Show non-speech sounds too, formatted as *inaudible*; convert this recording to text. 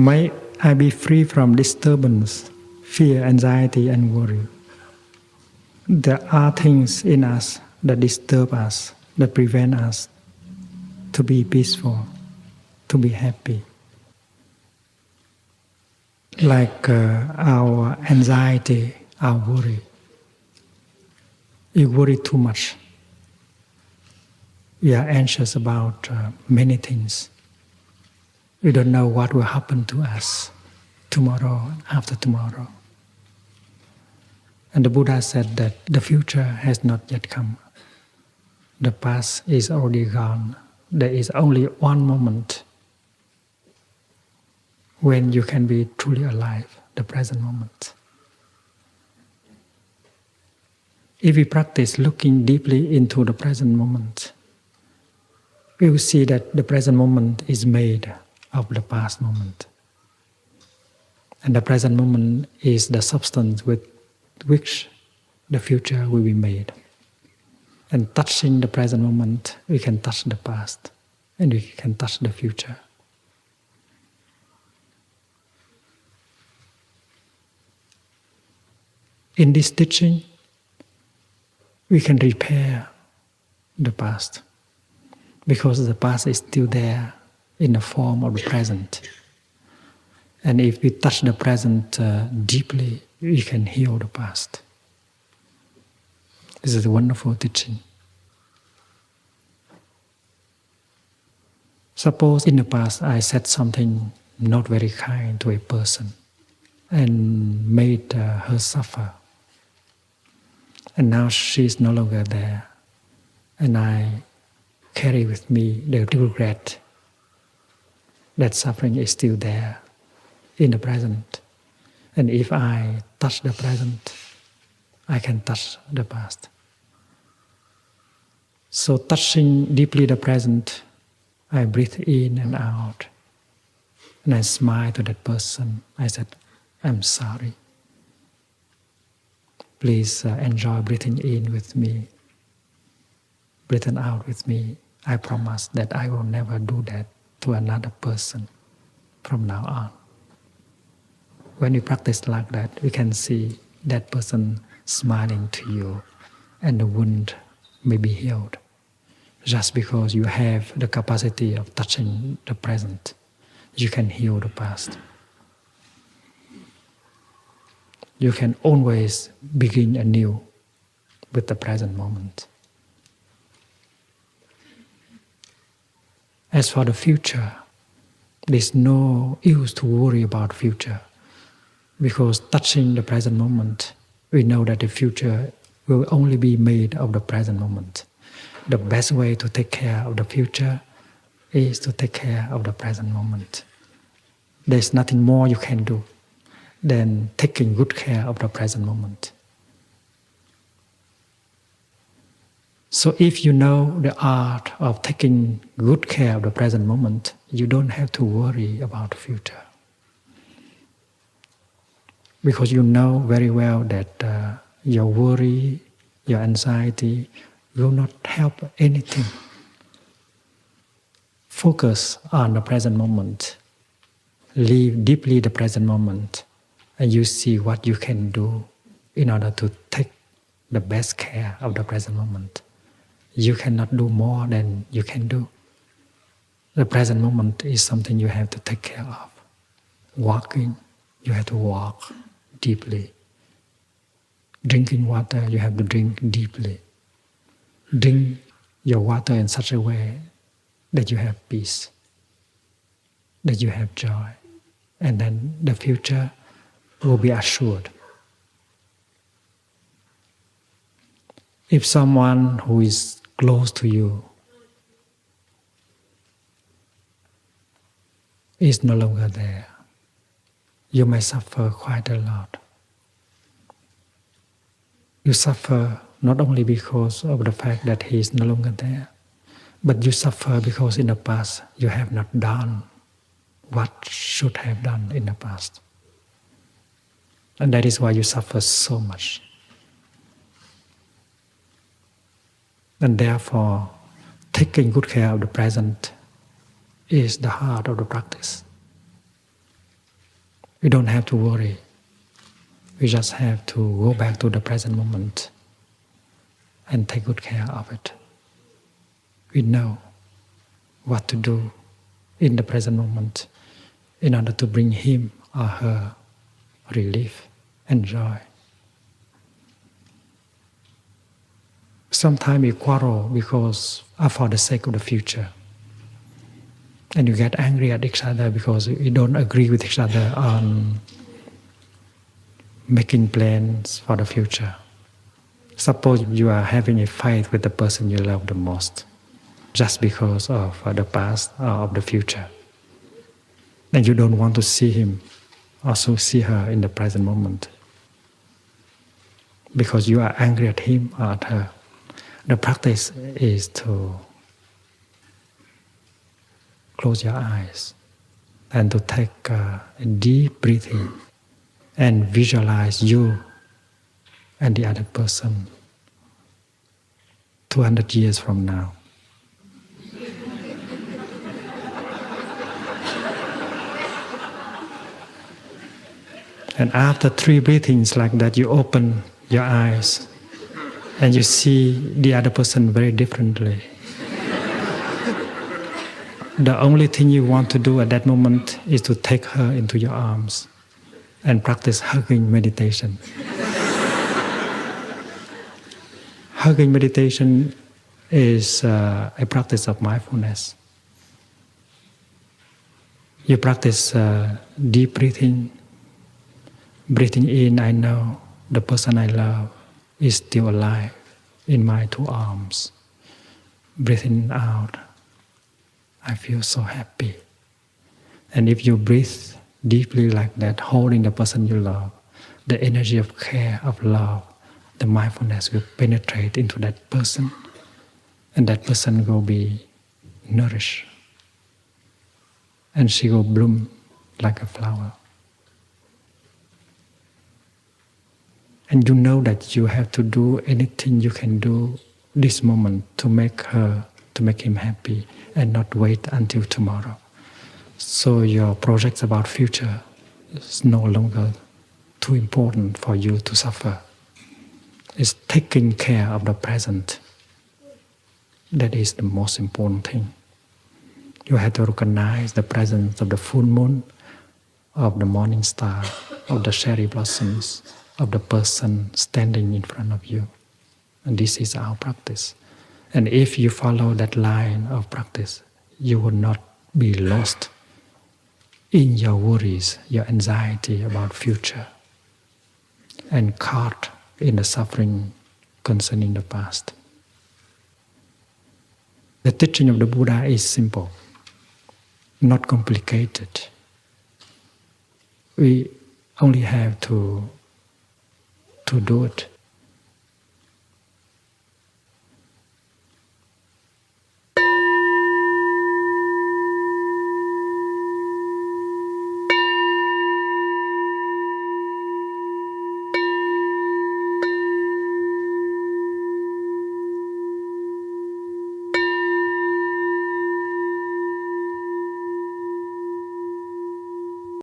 May I be free from disturbance, fear, anxiety, and worry. There are things in us that disturb us, that prevent us to be peaceful, to be happy. Like uh, our anxiety, our worry. You worry too much. We are anxious about uh, many things. We don't know what will happen to us tomorrow, after tomorrow. And the Buddha said that the future has not yet come. The past is already gone. There is only one moment when you can be truly alive, the present moment. If we practice looking deeply into the present moment, we will see that the present moment is made of the past moment. And the present moment is the substance with which the future will be made. And touching the present moment, we can touch the past and we can touch the future. In this teaching, we can repair the past because the past is still there in the form of the present. And if we touch the present uh, deeply, we can heal the past. This is a wonderful teaching. Suppose in the past I said something not very kind to a person and made uh, her suffer. And now she is no longer there. And I carry with me the regret that suffering is still there in the present. And if I touch the present, I can touch the past. So, touching deeply the present, I breathe in and out. And I smile to that person. I said, I'm sorry. Please uh, enjoy breathing in with me, breathing out with me. I promise that I will never do that to another person from now on. When we practice like that, we can see that person smiling to you and the wound may be healed. Just because you have the capacity of touching the present, you can heal the past. You can always begin anew with the present moment. As for the future, there's no use to worry about future because touching the present moment, we know that the future will only be made of the present moment. The best way to take care of the future is to take care of the present moment. There's nothing more you can do than taking good care of the present moment. So if you know the art of taking good care of the present moment, you don't have to worry about the future. Because you know very well that uh, your worry, your anxiety will not help anything. Focus on the present moment. Live deeply the present moment, and you see what you can do in order to take the best care of the present moment you cannot do more than you can do. The present moment is something you have to take care of. Walking, you have to walk deeply. Drinking water, you have to drink deeply. Drink your water in such a way that you have peace, that you have joy, and then the future will be assured. If someone who is close to you is no longer there, you may suffer quite a lot. You suffer not only because of the fact that he is no longer there, but you suffer because in the past you have not done what should have done in the past. And that is why you suffer so much. And therefore, taking good care of the present is the heart of the practice. We don't have to worry. We just have to go back to the present moment and take good care of it. We know what to do in the present moment in order to bring him or her relief and joy. Sometimes we quarrel because uh, for the sake of the future. And you get angry at each other because you don't agree with each other on making plans for the future. Suppose you are having a fight with the person you love the most just because of uh, the past or of the future. And you don't want to see him, also see her in the present moment. Because you are angry at him or at her. The practice is to close your eyes and to take a deep breathing and visualize you and the other person 200 years from now. And after three breathings like that, you open your eyes and you see the other person very differently. the only thing you want to do at that moment is to take her into your arms and practice hugging meditation. *laughs* hugging meditation is uh, a practice of mindfulness. You practice uh, deep breathing Breathing in, I know the person I love is still alive in my two arms. Breathing out, I feel so happy. And if you breathe deeply like that, holding the person you love, the energy of care, of love, the mindfulness will penetrate into that person, and that person will be nourished. And she will bloom like a flower. And you know that you have to do anything you can do this moment to make her, to make him happy and not wait until tomorrow. So your projects about future is no longer too important for you to suffer. It's taking care of the present. That is the most important thing. You have to recognize the presence of the full moon, of the morning star, of the cherry blossoms, of the person standing in front of you. And this is our practice. And if you follow that line of practice, you will not be lost in your worries, your anxiety about future, and caught in the suffering concerning the past. The teaching of the Buddha is simple, not complicated. We only have to to do it